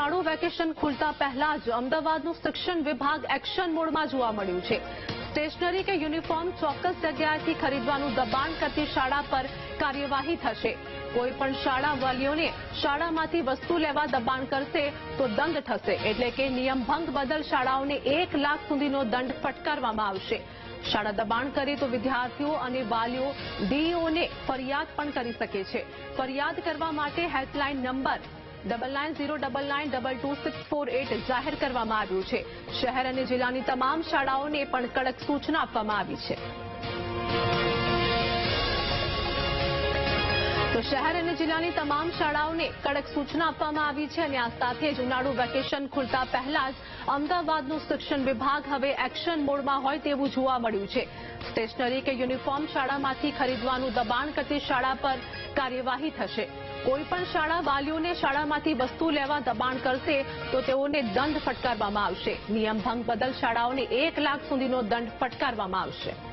ઉનાળુ વેકેશન ખુલતા પહેલા જ અમદાવાદનું શિક્ષણ વિભાગ એક્શન મોડમાં જોવા મળ્યું છે. સ્ટેશનરી કે યુનિફોર્મ ચોક્કસ જગ્યાએથી ખરીદવાનું દબાણ કરતી શાળા પર કાર્યવાહી થશે. કોઈ શાળા વાલીઓને શાળામાંથી વસ્તુ લેવા દબાણ કરશે તો દંડ થશે. એટલે કે નિયમભંગ બદલ શાળાઓને એક લાખ સુધીનો દંડ ફટકારવામાં આવશે. શાળા દબાણ કરે તો વિદ્યાર્થીઓ અને વાલીઓ ડીઈઓને ફરિયાદ પણ કરી શકે છે. ફરિયાદ કરવા માટે helpline number double nine zero double nine double two six four eight જાહેર કરવામાં આવ્યું છે શહેર અને જિલ્લાની તમામ શાળાઓને પણ કડક સૂચના આપવામાં આવી છે શહેર અને જિલ્લાની તમામ શાળાઓને કડક સૂચના આપવામાં આવી છે અને આ સાથે જ ઉનાળુ વેકેશન ખુલતા પહેલા જ અમદાવાદનું શિક્ષણ વિભાગ હવે એક્શન મોડમાં હોય તેવું જોવા મળ્યું છે સ્ટેશનરી કે યુનિફોર્મ શાળામાંથી ખરીદવાનું દબાણ કરતી શાળા પર કાર્યવાહી થશે. કોઈ પણ શાળા વાલીઓને શાળામાંથી વસ્તુ લેવા દબાણ કરશે તો તેઓને દંડ ફટકારવામાં આવશે. નિયમ ભંગ બદલ શાળાઓને એક લાખ સુધીનો દંડ ફટકારવામાં આવશે.